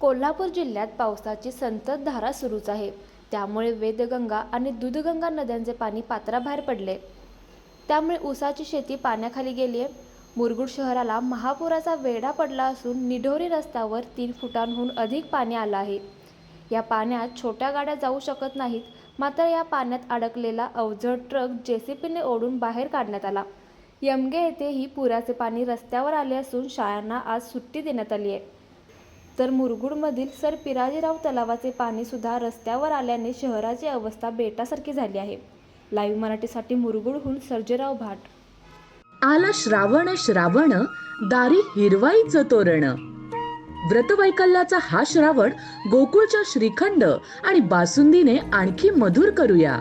कोल्हापूर जिल्ह्यात पावसाची संततधारा सुरूच आहे. त्यामुळे वेदगंगा आणि दूधगंगा नद्यांचे पाणी पात्राबाहेर पडले. त्यामुळे ऊसाची शेती पाण्याखाली गेली आहे मुरगुड शहराला महापुराचा वेढा पडला असून निढोरी रस्त्यावर तीन फुटांहून अधिक पाणी आलं आहे. या पाण्यात छोट्या गाड्या जाऊ शकत नाहीत मात्र या पाण्यात अडकलेला अवजड ट्रक जेसीपीने ओढून बाहेर काढण्यात आला. यमगे येथेही पुराचे पाणी रस्त्यावर आले असून शाळांना आज सुट्टी देण्यात आली आहे तर मुरगुडमधील सर पिराजीराव तलावाचे पाणीसुद्धा रस्त्यावर आल्याने शहराची अवस्था बेटासारखी झाली आहे. लाईव्ह मराठीसाठी मुरगुडहून सर्जेराव भाट. आला श्रावण श्रावण दारी हिरवाईचं तोरण. व्रतवैकल्याचा हा श्रावण गोकुळच्या श्रीखंड आणि बासुंदीने आणखी मधुर करूया.